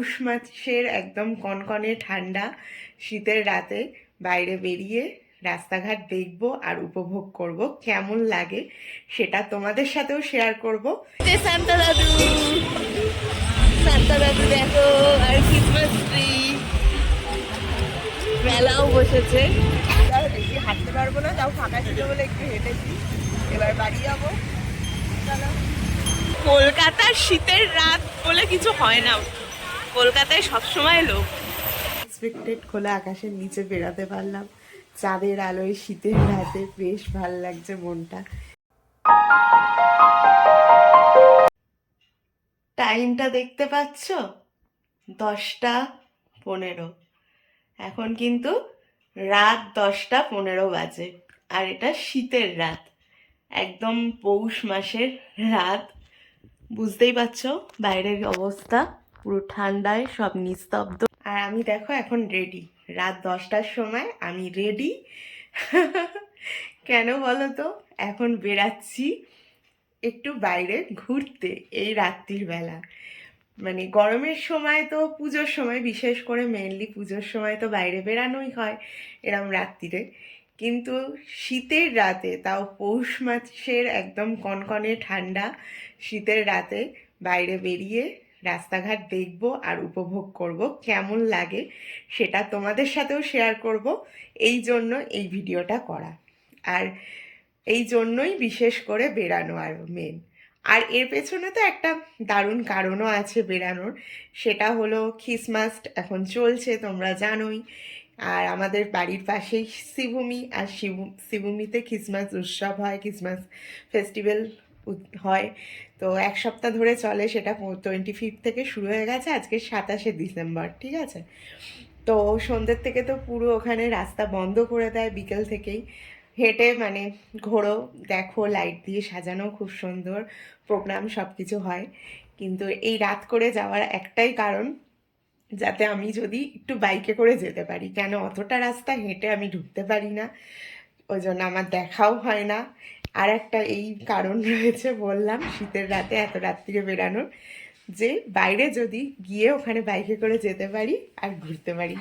পৌষ মাসের একদম কনকনে ঠান্ডা শীতের রাতে বাইরে বেরিয়ে রাস্তাঘাট দেখব আর উপভোগ করব। কেমন লাগে সেটা তোমাদের সাথেও শেয়ার করব। সান্তা দাদু সান্তা দাদু দেখো, আর ক্রিসমাস ট্রি মেলাও বসেছে। বেশি হাঁটতে পারব না তাও ফাঁকা ছিল বলে একটু হেঁটেছি। এবার বাড়ি যাব। কলকাতার শীতের রাত বলে কিছু হয় না। কলকাতায় সবসময় লোক। এক্সপেক্টেড খোলা আকাশের নিচে বেরাতে পারলাম। চাঁদের আলোয় শীতের রাতে বেশ ভালো লাগছে মনটা। টাইমটা দেখতে পাচ্ছ? দশটা পনেরো। এখন কিন্তু রাত দশটা পনেরো বাজে, আর এটা শীতের রাত। একদম পৌষ মাসের রাত। বুঝতেই পারছ বাইরের অবস্থা। পুরো ঠান্ডায় সব নিস্তব্ধ। আর আমি দেখো এখন রেডি রাত দশটার সময় আমি রেডি কেন বলো তো? এখন বেরাচ্ছি একটু বাইরে ঘুরতে এই রাত্রির বেলা। মানে গরমের সময় তো পুজোর সময়, বিশেষ করে মেনলি পুজোর সময় তো বাইরে বেরানোই হয় এরম রাত্রিরে কিন্তু শীতের রাতে, তাও পৌষ মাসের একদম কনকনে ঠান্ডা, শীতের রাতে বাইরে বেরিয়ে রাস্তাঘাট দেখব আর উপভোগ করব, কেমন লাগে সেটা তোমাদের সাথেও শেয়ার করব। এই জন্য এই ভিডিওটা করা। আর এই জন্যই বিশেষ করে বেড়ানো আর মেন আর এর পেছনে তো একটা দারুণ কারণও আছে বেরানোর সেটা হলো খ্রিসমাস এখন চলছে, তোমরা জানোই। আর আমাদের বাড়ির পাশেই শিবভূমি, আর শিব, শিবভূমিতে খ্রিসমাস উৎসব হয় খ্রিসমাস ফেস্টিভ্যাল হয়। তো এক সপ্তাহ ধরে চলে, সেটা টোয়েন্টি ফিফথ থেকে শুরু হয়ে গেছে, আজকে সাতাশে ডিসেম্বর, ঠিক আছে? তো সন্ধ্যের থেকে তো পুরো ওখানে রাস্তা বন্ধ করে দেয় বিকেল থেকেই। হেঁটে মানে ঘোরো, দেখো লাইট দিয়ে সাজানো, খুব সুন্দর, প্রোগ্রাম সব কিছু হয়। কিন্তু এই রাত করে যাওয়ার একটাই কারণ, যাতে আমি যদি একটু বাইকে করে যেতে পারি। কেন? অতটা রাস্তা হেঁটে আমি ঢুকতে পারি না। ওই জন্য আমার দেখাও হয় না। আর একটা এই কারণ রয়েছে বললাম, শীতের রাতে, এত রাত্রিরে বেরানোর, যে বাইরে যদি গিয়ে ওখানে বাইকে করে যেতে পারি আর ঘুরতে পারি।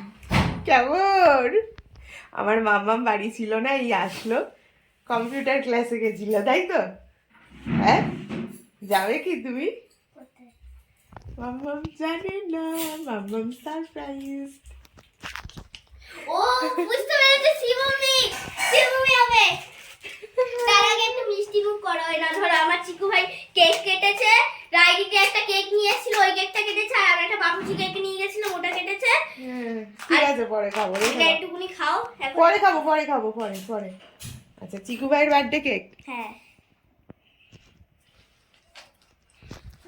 কেমন? আমার মাম্মাম বাড়ি ছিল না, এই আসলো। কম্পিউটার ক্লাসে গেছিল, তাই তো? হ্যাঁ? যাবে কি তুমি? মাম্মাম জানে না, মাম্মাম সারপ্রাইজ ও, বুঝতে পেরেছি শিবমি শিবমি হবে। তার আগে একটু মিষ্টি মুখ করো হয় না ধরো আমার চিকু ভাই কেক কেটেছে রাইডিতে একটা কেক নিয়ে এসেছিল ওই কেকটা কেটেছে আর আমি একটা বাবুচি কেক নিয়ে গেছিলাম ওটা কেটেছে। ঠিক আছে পরে খাব এটা একটুকুনি খাও পরে খাব পরে খাব পরে পরে। আচ্ছা চিকু ভাইয়ের বার্থডে কেক হ্যাঁ।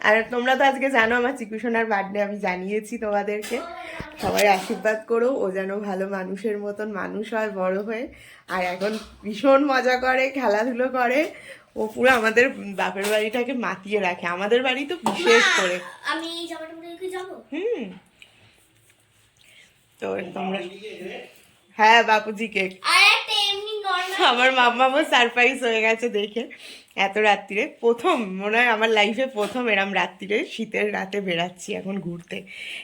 আর তোমরা তো আজকে জানো আমার চিকু সোনার বার্থডে আমি জানিয়েছি তোমাদেরকে। সবাই আশীর্বাদ করো ও যেন ভালো মানুষের মতন মানুষ হয় বড় হয়ে। আর এখন ভীষণ মজা করে খেলাধুলো করে। ও পুরো আমাদের বাপের বাড়িটাকে মাতিয়ে রাখে। আমাদের বাড়ি তো বিশেষ করে। আমি হুম। তো তোমরা হ্যাঁ বাপুজি কেক আমার মাম্মামও সারপ্রাইজ হয়ে গেছে দেখে। এত রাত্রিরে প্রথম, মনে হয় আমার লাইফে প্রথম এরম রাত্রিরে, শীতের রাতে বেরাচ্ছি এখন ঘুরতে।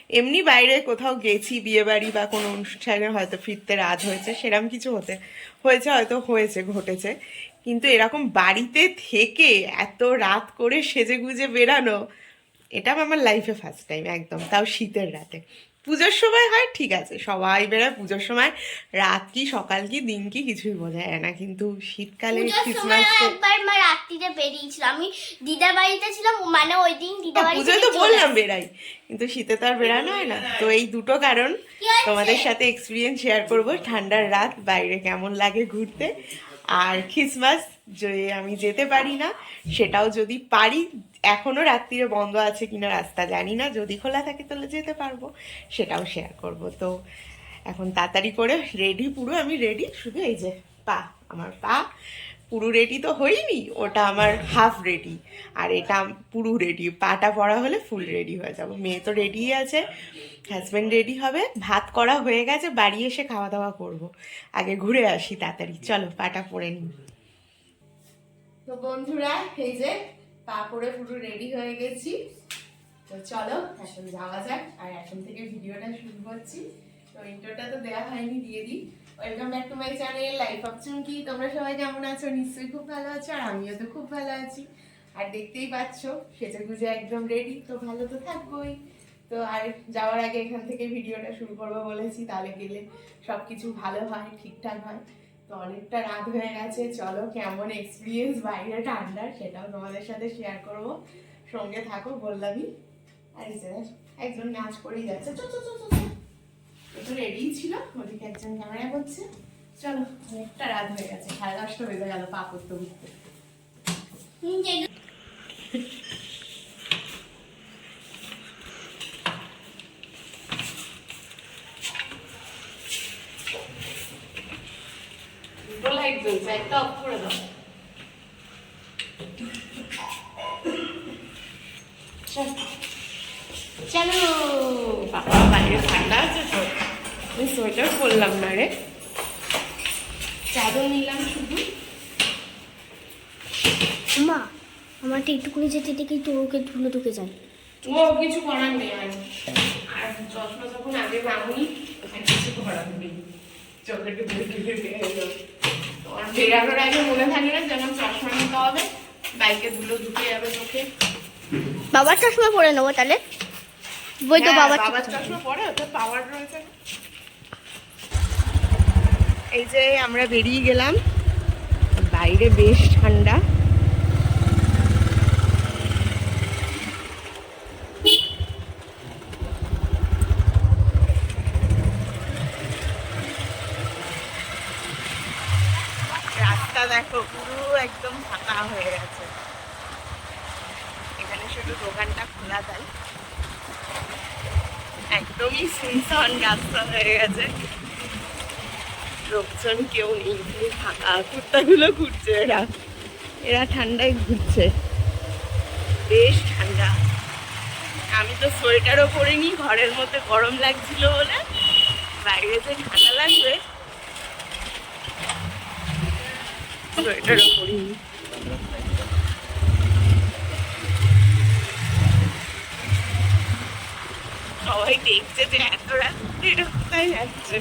এমনি বাইরে কোথাও গেছি বিয়ে বাড়ি বা কোনো অনুষ্ঠানে হয়তো ফিরতে রাত হয়েছে, সেরম কিছু হতে, হয়েছে হয়তো হয়েছে, ঘটেছে। কিন্তু এরকম বাড়িতে থেকে এত রাত করে সেজে গুজে বেরানো এটা আমার লাইফে ফার্স্ট টাইম একদম। তাও শীতের রাতে। পুজোর সময় হয় ঠিক আছে। সবাই বেরোয় পুজোর সময়। রাত কি সকাল কি দিন কি কিছুই বোঝা যায় না। কিন্তু শীতকালে একবার মা রাত্রিতে বেরিয়েছিলাম আমি দিদার বাড়িতে ছিলাম মানে ওই দিন দিদার বাড়ি পুজোয় তো বললাম। বেরাই কিন্তু শীতে তো আর বেরানো হয় না। তো এই দুটো কারণ তোমাদের সাথে এক্সপিরিয়েন্স শেয়ার করব। ঠান্ডার রাত বাইরে কেমন লাগে ঘুরতে। আর খ্রিসমাস যে আমি যেতে পারি না সেটাও যদি পারি এখনও রাত্রিরে বন্ধ আছে কিনা রাস্তা জানি না। যদি খোলা থাকে তাহলে যেতে পারব। সেটাও শেয়ার করব। তো এখন তাড়াতাড়ি করে রেডি পুরো আমি রেডি শুধু এই যে পা, আমার পা পুরো রেডি তো হইনি ওটা আমার হাফ রেডি আর এটা পুরো রেডি পাটা পড়া হলে ফুল রেডি হয়ে যাব। মেয়ে তো রেডি আছে হাজব্যান্ড রেডি হবে, ভাত করা হয়ে গেছে, বাড়ি এসে খাওয়া দাওয়া করব। আগে ঘুরে আসি তাড়াতাড়ি। চলো, পাটা পরে নিই। তো বন্ধুরা, এই যে পা পরে পুরো রেডি হয়ে গেছি। তো চলো, এখন যাওয়া যাক। আর এখন থেকে ভিডিওটা শুরু করছি। তো ইন্টারটা তো দেওয়া হয়নি, দিয়ে দিই। Welcome back to my channel life of Chumki তোমরা সবাই কেমন আছো? নিশ্চয়ই খুব ভালো আছো, আর আমিও তো খুব ভালো আছি। আর দেখতেই পাচ্ছ সেজে গুজে একদম রেডি তো ভালো তো থাকবোই। তো আর যাওয়ার আগে এখান থেকে ভিডিওটা শুরু করব বলেছি, তাহলে গেলে সব কিছু ভালো হয়, ঠিকঠাক হয়। তো অনেকটা রাত হয়ে গেছে। চলো কেমন এক্সপিরিয়েন্স বাইরে ঠান্ডার, সেটাও তোমাদের সাথে শেয়ার করব। সঙ্গে থাকো, বললামই। আর একজন নাচ করেই যাচ্ছে। চো। রেডি ছিল, ওদিকে একজন ক্যামেরা করছে। চলো, অনেকটা রাত হয়ে গেছে, সাড়ে দশটা বেজে গেল পা করতে উঠতে হুম, যে- দুটো লাইট জ্বলছে একটা অফ করে দাও। চলো। বাবা বাইরে ঠান্ডা আছে তো। আমি সোয়েটার পরলাম না রে। চাদর নিলাম শুধু। মা একটুকুনি যেতে দেখেই তো ওকে ধুলো ঢুকে যায়। ও কিছু করার নেই আর। আর চশমা যখন আগে আর কিছু করার নেই। একটু ঢুকে ঢুকে এলো তোমার বেরানোর আগে মনে থাকে না যেমন চশমা নিতে হবে বাইকে ধুলো ঢুকে যাবে চোখে। বাবার চশমা পরে নেব তাহলে? বই তো হ্যাঁ, বাবার চশমা। পরে ওতে পাওয়ার রয়েছে। এই যে আমরা বেরিয়ে গেলাম বাইরে বেশ ঠান্ডা। রাস্তা দেখো, পুরো একদম ফাঁকা হয়ে গেছে। এখানে শুধু দোকানটা খোলা তাই। একদমই সুনসান রাস্তা হয়ে গেছে। লোকজন কেউ নেই ফাঁকা। কুত্তাগুলো ঘুরছে এরা। এরা ঠান্ডায় ঘুরছে। বেশ ঠান্ডা। আমি তো সোয়েটারও পরিনি, ঘরের মধ্যে গরম লাগছিল বলে। বাইরে যে ঠান্ডা লাগবে সোয়েটারও কোথায় যাচ্ছে।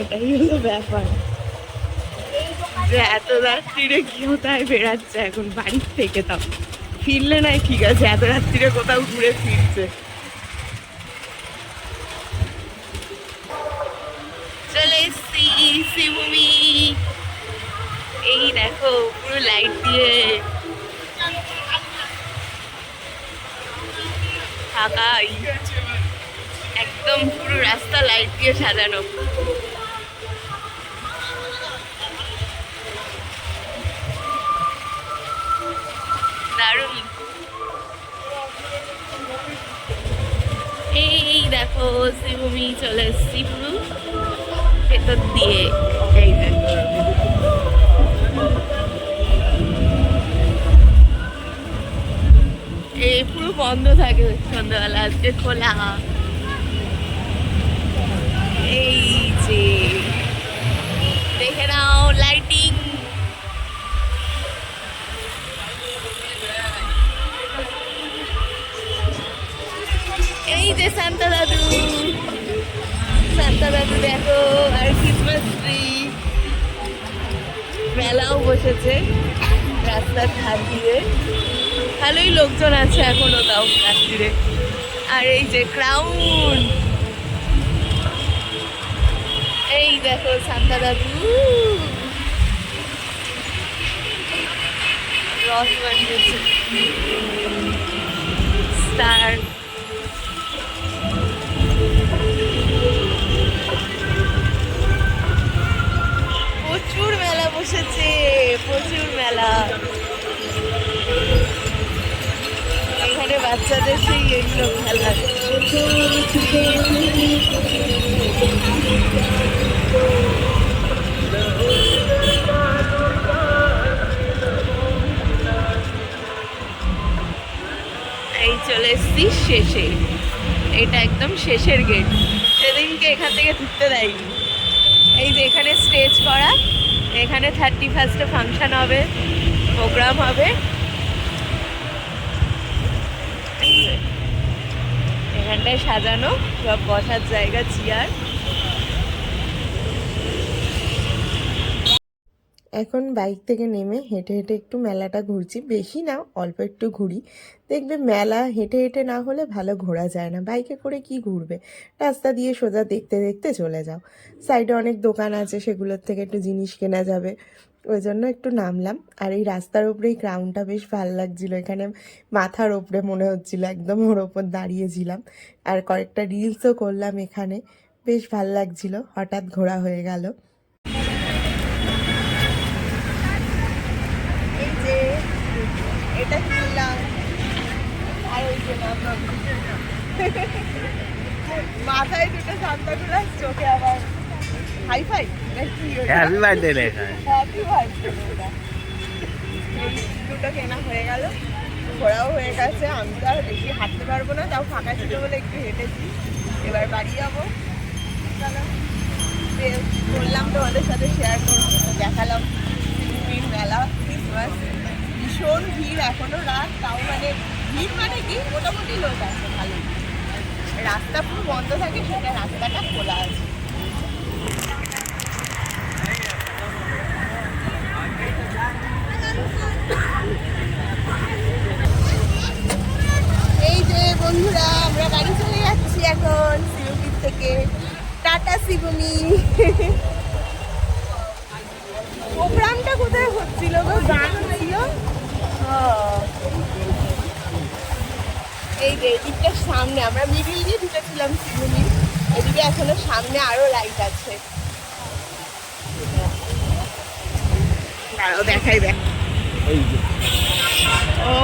এটাই হলো ব্যাপার। যে এত রাত্রিরে কোথায় এখন থেকে তাও। ফিরলে নাই ঠিক আছে, এত রাত্রিরে কোথাও ঘুরে ফিরছে। দেখো, পুরো লাইট দিয়ে। ফাঁকাই একদম পুরো রাস্তা লাইট দিয়ে সাজানো। এই দেখো, শিবভূমি চলে এসছি পুরো ভেতর দিয়ে। এই পুরো বন্ধ থাকে সন্ধ্যাবেলা, আজকে খোলা। এই যে, দেখে নাও লাইটিং এই যে শান্তা দাদু। শান্তা দাদু দেখো, আর ক্রিসমাস ট্রি মেলাও বসেছে রাস্তার ধার দিয়ে। ভালোই লোকজন আছে এখনও তাও রাত্রিরে আর এই যে ক্রাউন এই দেখো শান্তা দাদু। স্টার। প্রচুর মেলা বসেছে, প্রচুর মেলা এখানে বাচ্চাদের সেই এগুলো খেলা। এই চলে এসছি শেষে। এটা একদম শেষের গেট সেদিনকে এখান থেকে ঢুকতে দেয়নি। এই যে এখানে স্টেজ করা, এখানে থার্টি ফার্স্টে ফাংশন হবে প্রোগ্রাম হবে। জায়গাটায় সাজানো, সব বসার জায়গা, চেয়ার। এখন বাইক থেকে নেমে হেঁটে হেঁটে একটু মেলাটা ঘুরছি। বেশি না, অল্প একটু ঘুরি। দেখবে মেলা হেঁটে হেঁটে না হলে ভালো ঘোরা যায় না। বাইকে করে কি ঘুরবে? রাস্তা দিয়ে সোজা দেখতে দেখতে চলে যাও। সাইডে অনেক দোকান আছে, সেগুলোর থেকে একটু জিনিস কেনা যাবে। ওই জন্য একটু নামলাম। আর এই রাস্তার উপরেই গ্রাউন্ডটা বেশ ভালো লাগছিল। এখানে মাথার ওপরে মনে হচ্ছিল একদম ওর ওপর দাঁড়িয়েছিলাম। আর কয়েকটা রিলসও করলাম এখানে। বেশ ভালো লাগছিল। হঠাৎ ঘোরা হয়ে গেল। মাথায় দুটো সান্তা চোখে আবার হাই ফাই হ্যাপি বার্থডে লেখা হ্যাপি বার্থডে এই দুটো কেনা হয়ে গেল। ঘোরাও হয়ে গেছে। আমি তো আর বেশি হাঁটতে পারব না তাও ফাঁকা ছিল বলে একটু হেঁটেছি। এবার বাড়ি যাব। চলো। বললাম তোমাদের সাথে শেয়ার করব দেখালাম। শিলিগুড়ির মেলা ক্রিসমাস ভীষণ ভিড় এখনও রাত তাও মানে ভিড় মানে কি? মোটামুটি লোক আছে ভালো রাস্তা পুরো বন্ধ থাকে সেটা রাস্তাটা খোলা আছে এই যে বন্ধুরা, আমরা বাড়ি চলে যাচ্ছি এখন শিবমির থেকে। টাটা শিবমি প্রোগ্রামটা কোথায় হচ্ছিল গো? গান ছিল? এই যে এদিকটার সামনে, আমরা মিডিল দিয়ে ঢুকেছিলাম শিবমি এদিকে এখনও সামনে আরও লাইট আছে। দাঁড়াও, দেখাই, দেখ। ও,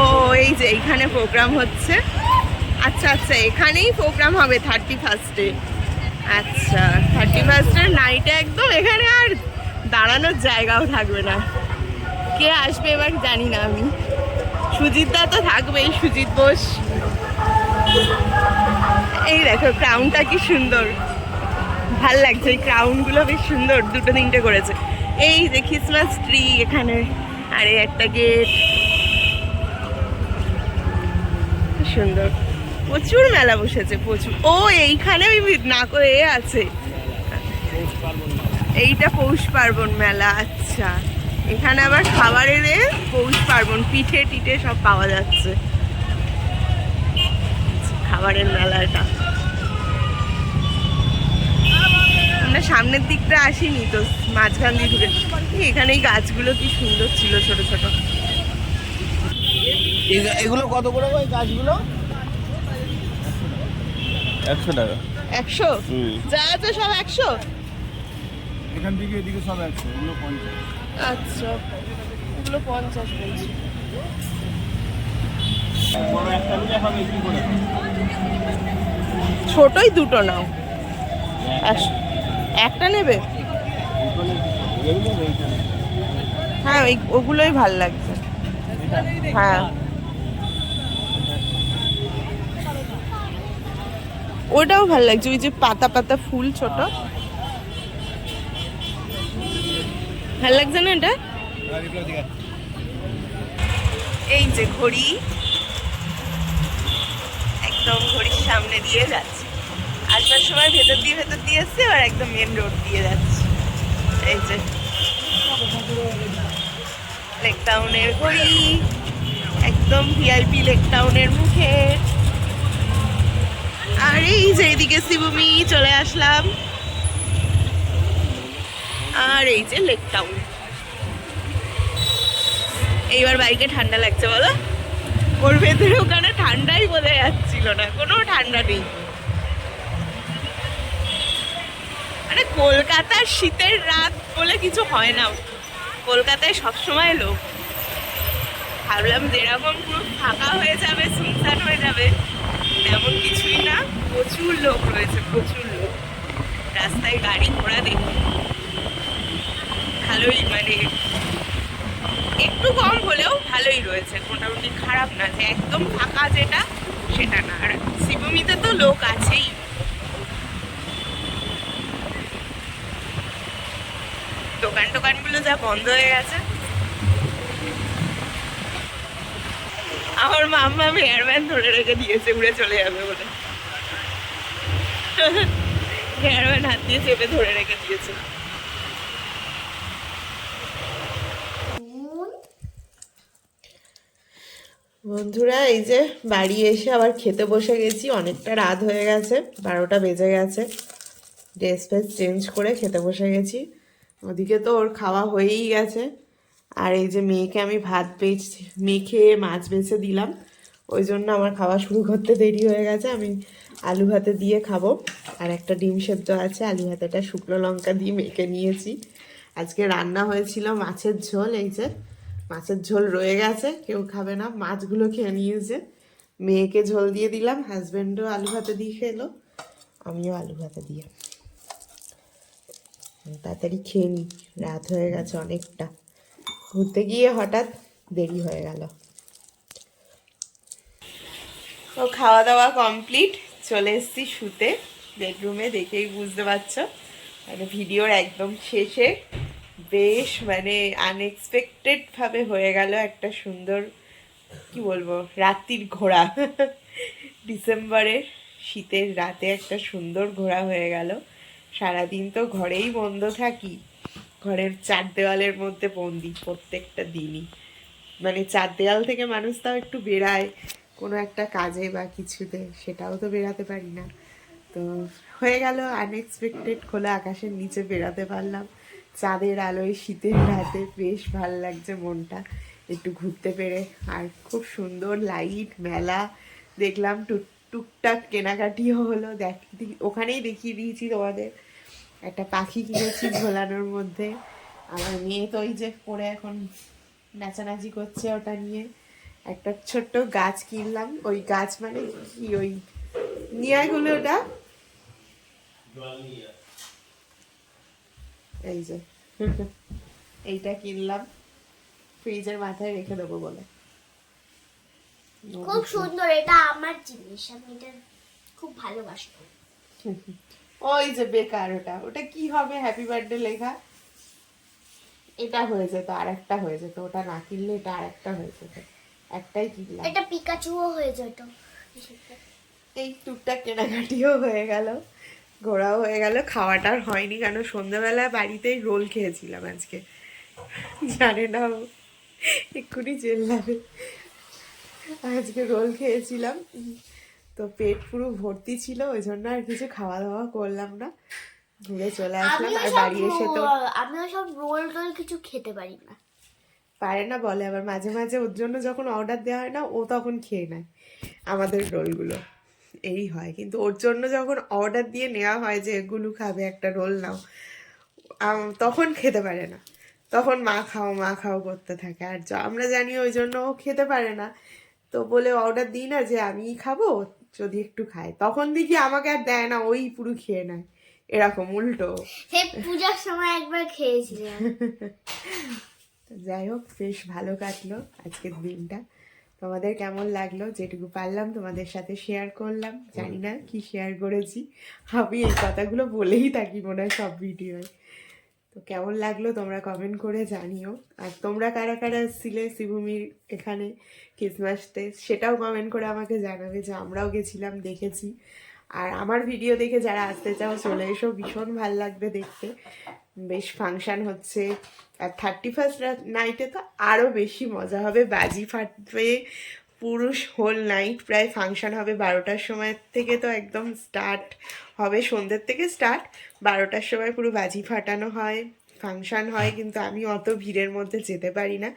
এই যে এইখানে প্রোগ্রাম হচ্ছে। আচ্ছা আচ্ছা এখানেই প্রোগ্রাম হবে থার্টি ফার্স্টে আচ্ছা থার্টি ফার্স্টের নাইটে একদম এখানে আর দাঁড়ানোর জায়গাও থাকবে না। কে আসবে এবার জানি না আমি। সুজিত দা তো থাকবেই, সুজিত বোস। এই দেখো ক্রাউনটা কি সুন্দর। ভালো লাগছে, এই ক্রাউনগুলো বেশ সুন্দর, দুটো তিনটে করেছে। এই যে ক্রিসমাস ট্রি এখানে, আরে একটা গেট সুন্দর। প্রচুর মেলা বসেছে, প্রচুর। ও, এইখানে ওই না করে এ আছে। এইটা পৌষ পার্বণ মেলা আচ্ছা। এখানে আবার খাবারের পৌষ পার্বণ, পিঠে টিঠে সব পাওয়া যাচ্ছে। খাবারের মেলাটা। আমরা সামনের দিকটা আসিনি তো, মাঝখান দিয়ে ঢুকে। এখানে এই গাছগুলো কি সুন্দর ছিল ছোট ছোট। এগ- এগুলো কত করে গাছগুলো? একশো টাকা। একশো? যা আছে সব একশো? এখান থেকে এদিকে সব একশো এগুলো পঞ্চাশ। আচ্ছা এগুলো পঞ্চাশ বলছি। ছোটই দুটো নাও। একটা। নেবে? হ্যাঁ ওই ওগুলোই ভালো লাগছে হ্যাঁ। ওটাও ভালো লাগছে, ওই যে পাতা পাতা ফুল ছোট। ভালো লাগছে না এটা? এই যে ঘড়ি। একদম ঘড়ির সামনে দিয়ে যাচ্ছে। আসবার সময় ভেতর দিয়ে ভেতর দিয়ে এসছে আর একদম মেন রোড দিয়ে যাচ্ছে। এই যে। লেক টাউনের ঘড়ি। একদম ভিআইপি লেক টাউনের মুখে। আর, এই যে এদিকে শিবমি, চলে আসলাম। আর এই যে লেক টাউন। এইবার বাইকে ঠান্ডা লাগছে, বলো? ওর ভেতরে ওখানে ঠান্ডাই বোঝা যাচ্ছিল না, কোনো ঠান্ডা নেই। মানে কলকাতার শীতের রাত বলে কিছু হয় না। কলকাতায় সবসময় লোক। ভাবলাম যেরকম পুরো ফাঁকা হয়ে যাবে সুনসান হয়ে যাবে। তেমন কিছুই না, প্রচুর লোক রয়েছে, প্রচুর লোক। রাস্তায় গাড়ি ঘোড়া দেখি ভালোই মানে একটু কম হলেও ভালোই রয়েছে। মোটামুটি খারাপ না, যে একদম ফাঁকা যেটা, সেটা না। আর শিবমিতে তো লোক আছেই। দোকান টোকানগুলো যা বন্ধ হয়ে গেছে আমার মাম্মা এয়ারম্যান ধরে রেখে দিয়েছে, উড়ে চলে যাবে বলে। ক্যামেরাম্যান হাত দিয়ে চেপে ধরে রেখে দিয়েছে। বন্ধুরা, এই যে বাড়ি এসে আবার খেতে বসে গেছি, অনেকটা রাত হয়ে গেছে, বারোটা বেজে গেছে। ড্রেস ফ্রেস চেঞ্জ করে খেতে বসে গেছি। ওদিকে তো ওর খাওয়া হয়েই গেছে। আর এই যে মেয়েকে আমি ভাত বেচছি মেখে মাছ বেছে দিলাম, ওই জন্য আমার খাওয়া শুরু করতে দেরি হয়ে গেছে, আমি আলু ভাতে দিয়ে খাব। আর একটা ডিম সেদ্ধ আছে, আলু ভাতেটা শুকনো লঙ্কা দিয়ে মেখে নিয়েছি। আজকে রান্না হয়েছিল মাছের ঝোল, এই যে মাছের ঝোল রয়ে গেছে, কেউ খাবে না, মাছগুলো খেয়ে নিয়েছে। মেয়েকে ঝোল দিয়ে দিলাম হাজব্যান্ডও আলু ভাতে দিয়ে খেলো, আমিও আলু ভাতে দিয়ে। তাড়াতাড়ি খেয়ে নিই রাত হয়ে গেছে অনেকটা। ঘুরতে গিয়ে হঠাৎ দেরি হয়ে গেল। তো খাওয়া দাওয়া কমপ্লিট চলে এসেছি শুতে। বেডরুমে দেখেই বুঝতে পারছ। মানে ভিডিওর একদম শেষে বেশ মানে আনএক্সপেক্টেডভাবে হয়ে গেল একটা সুন্দর, কি বলব, রাত্রির ঘোড়া ডিসেম্বরের শীতের রাতে একটা সুন্দর ঘোরা হয়ে গেল। সারাদিন তো ঘরেই বন্ধ থাকি। ঘরের চার দেওয়ালের মধ্যে বন্দি প্রত্যেকটা দিনই। মানে চার দেওয়াল থেকে মানুষ তাও একটু বেরায় কোনো একটা কাজে বা কিছুতে, সেটাও তো বেরাতে পারি না। তো হয়ে গেল আনএক্সপেক্টেড খোলা আকাশের নিচে বেরাতে পারলাম। চাঁদের আলোয়, শীতের রাতে বেশ ভালো লাগছে মনটা। একটু ঘুরতে পেরে আর খুব সুন্দর লাইট মেলা দেখলাম। টুক টুকটাক কেনাকাটিও হলো। দেখ, ওখানেই দেখিয়ে দিয়েছি তোমাদের। একটা পাখি কিনেছি ঝোলানোর মধ্যে। আমার মেয়ে তো ওই যে পরে এখন নাচানাচি করছে ওটা নিয়ে। একটা ছোট্ট গাছ কিনলাম। ওই গাছ মানে কি? ওই নিয়াগুলো ওটা। এই যে এইটা কিনলাম। ফ্রিজের মাথায় রেখে দেবো বলে। খুব সুন্দর। এটা আমার জিনিস। আমি এটা খুব ভালোবাসি। ওই যে বেকার ওটা। ওটা কি হবে? হ্যাপি বার্থডে লেখা। এটা হয়ে যেত আর একটা হয়ে যেত। ওটা না কিনলে এটা আর একটা হয়ে যেত। একটাই কিনলাম। এটা পিকাচুও হয়ে যেত। এই টুকটাক কেনাকাটিও হয়ে গেল ঘোরাও হয়ে গেল। খাওয়াটার হয়নি কেন? সন্ধ্যাবেলা বাড়িতেই রোল খেয়েছিলাম আজকে। জানে না এক্ষুনি চেল্লাবে। আজকে রোল খেয়েছিলাম। তো পেট পুরো ভর্তি ছিল ওই জন্য আর কিছু খাওয়া দাওয়া করলাম না। ঘুরে চলে আসলাম আর বাড়ি এসে তো আমিও সব রোল টোল কিছু খেতে পারি না। পারে না বলে আবার মাঝে মাঝে ওর জন্য যখন অর্ডার দেওয়া হয় না ও তখন খেয়ে নেয় আমাদের রোলগুলো। এই হয় কিন্তু ওর জন্য যখন অর্ডার দিয়ে নেওয়া হয় যে এগুলো খাবে একটা রোল নাও আম- তখন খেতে পারে না। তখন মা খাও মা খাও করতে থাকে। আর য- আমরা জানি ওই জন্য ও খেতে পারে না। তো বলে অর্ডার দিই না যে আমি খাব যদি একটু খায় তখন দেখি আমাকে আর দেয় না ওই পুরো খেয়ে নেয়। এরকম উল্টো। সে পূজার সময় একবার খেয়েছিলাম। যাই হোক বেশ ভালো কাটলো আজকের দিনটা। তোমাদের কেমন লাগল? যেটুকু পারলাম তোমাদের সাথে শেয়ার করলাম। জানি না কি শেয়ার করেছি। আমি এই কথাগুলো বলেই থাকি মনে হয় সব ভিডিওয়। তো কেমন লাগল তোমরা কমেন্ট করে জানিও। আর তোমরা কারা কারা এসছিলে শিবভূমির এখানে ক্রিসমাসতে সেটাও কমেন্ট করে আমাকে জানাবে যে আমরাও গেছিলাম, দেখেছি। আর আমার ভিডিও দেখে যারা আসতে চাও, চলে এসো। ভীষণ ভালো লাগবে দেখতে। বেশ ফাংশন হচ্ছে। আর থার্টি ফার্স্ট নাইটে তো আরও বেশি মজা হবে। বাজি ফাটবে পুরুষ হোল নাইট প্রায় ফাংশন হবে বারোটার সময় থেকে তো একদম স্টার্ট হবে, সন্ধ্যের থেকে স্টার্ট বারোটার সময় পুরো বাজি ফাটানো হয় ফাংশন হয়, কিন্তু আমি অত ভিড়ের মধ্যে যেতে পারি না।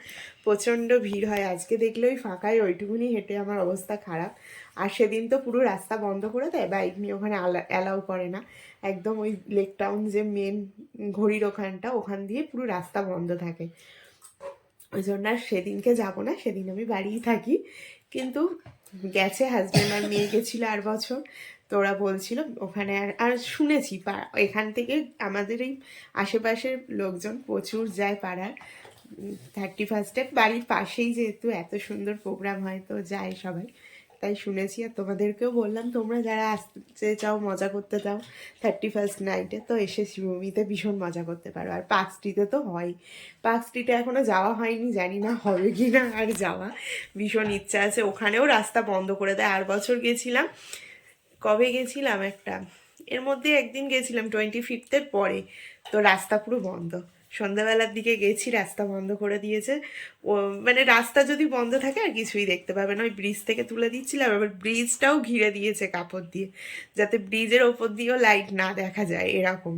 প্রচণ্ড ভিড় হয়, আজকে দেখলে ওই ফাঁকায় ওইটুকুনি হেঁটে আমার অবস্থা খারাপ। আর সেদিন তো পুরো রাস্তা বন্ধ করে দেয় বাইক নিয়ে ওখানে অ্যালাউ করে না। একদম ওই লেক টাউন যে মেন ঘড়ির ওখানটা, ওখান দিয়ে পুরো রাস্তা বন্ধ থাকে। ওই জন্য আর সেদিনকে যাব না, সেদিন আমি বাড়িই থাকি। কিন্তু গেছে হাজব্যান্ড আর মেয়ে গেছিল আর বছর। তোরা বলছিল, ওখানে আর আর শুনেছি এখান থেকে আমাদের এই আশেপাশের লোকজন প্রচুর যায় পাড়ার। থার্টি ফার্স্টে বাড়ির পাশেই যেহেতু এত সুন্দর প্রোগ্রাম হয়, তো যায় সবাই। তাই শুনেছি আর তোমাদেরকেও বললাম, তোমরা যারা আসতে চাও, মজা করতে চাও থার্টি ফার্স্ট নাইটে তো এসে শিবভূমিতে ভীষণ মজা করতে পারো। আর পার্ক স্ট্রিটে তো হয়। পার্ক স্ট্রিটে এখনও যাওয়া হয়নি, জানি না হবে কি না আর যাওয়া। ভীষণ ইচ্ছা আছে। ওখানেও রাস্তা বন্ধ করে দেয়। আর বছর গেছিলাম, কবে গেছিলাম একটা? এর মধ্যে একদিন গেছিলাম টোয়েন্টি ফিফথের পরে। তো রাস্তা পুরো বন্ধ। সন্ধ্যাবেলার দিকে গেছি, রাস্তা বন্ধ করে দিয়েছে। ও মানে রাস্তা যদি বন্ধ থাকে আর কিছুই দেখতে পাবে না। ওই ব্রিজ থেকে তুলে দিচ্ছিলাম, এবার ব্রিজটাও ঘিরে দিয়েছে কাপড় দিয়ে, যাতে ব্রিজের ওপর দিয়েও লাইট না দেখা যায় এরকম।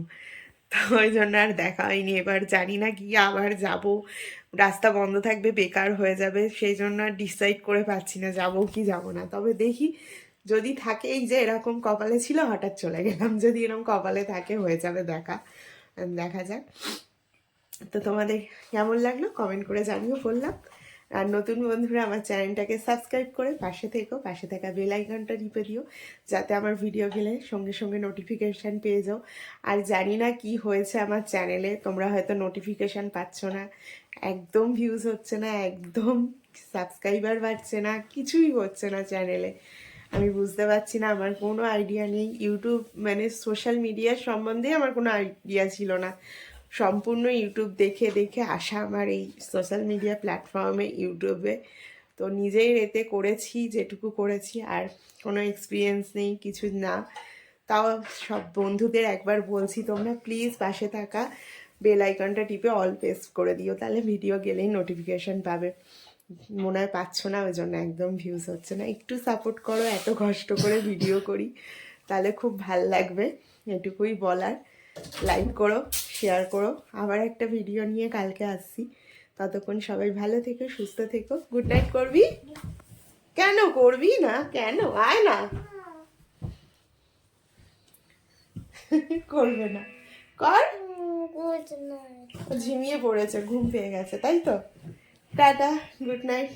তো ওই জন্য আর দেখা হয়নি। এবার জানি না গিয়ে আবার যাব। রাস্তা বন্ধ থাকবে, বেকার হয়ে যাবে, সেই জন্য আর ডিসাইড করে পাচ্ছি না যাব কি যাব না। তবে দেখি, যদি থাকে এই যে এরকম কপালে ছিল, হঠাৎ চলে গেলাম। যদি এরকম কপালে থাকে, হয়ে যাবে দেখা। দেখা যাক। তো তোমাদের কেমন লাগল কমেন্ট করে জানিও বললাম। আর নতুন বন্ধুরা আমার চ্যানেলটাকে সাবস্ক্রাইব করে পাশে থেকো, পাশে থাকা বেল আইকনটা টিপে দিও, যাতে আমার ভিডিও গেলে সঙ্গে সঙ্গে নোটিফিকেশান পেয়ে যাও। আর জানি না কি হয়েছে আমার চ্যানেলে তোমরা হয়তো নোটিফিকেশান পাচ্ছ না, একদম ভিউজ হচ্ছে না, একদম সাবস্ক্রাইবার বাড়ছে না, কিছুই হচ্ছে না চ্যানেলে আমি বুঝতে পারছি না, আমার কোনো আইডিয়া নেই। ইউটিউব মানে সোশ্যাল মিডিয়ার সম্বন্ধে আমার কোনো আইডিয়া ছিল না। সম্পূর্ণ ইউটিউব দেখে দেখে আসা আমার এই সোশ্যাল মিডিয়া প্ল্যাটফর্মে ইউটিউবে তো নিজেই এতে করেছি, যেটুকু করেছি, আর কোনো এক্সপিরিয়েন্স নেই, কিছু না। তাও সব বন্ধুদের একবার বলছি, তোমরা প্লিজ পাশে থাকা বেল আইকনটা টিপে অল পেস্ট করে দিও, তাহলে ভিডিও গেলেই নোটিফিকেশন পাবে। মনে হয় পাচ্ছ না, ওই জন্য একদম ভিউজ হচ্ছে না। একটু সাপোর্ট করো, এত কষ্ট করে ভিডিও করি, তাহলে খুব ভালো লাগবে, এটুকুই বলার। লাইক করো। শেয়ার করো। আবার একটা ভিডিও নিয়ে কালকে আসছি। ততক্ষণ সবাই ভালো থেকো সুস্থ থেকো। গুড নাইট করবি? কেন করবি না? কেন? আয় না। করবে না। কর। ঝিমিয়ে পড়েছে ঘুম পেয়ে গেছে তাই তো? Tata good night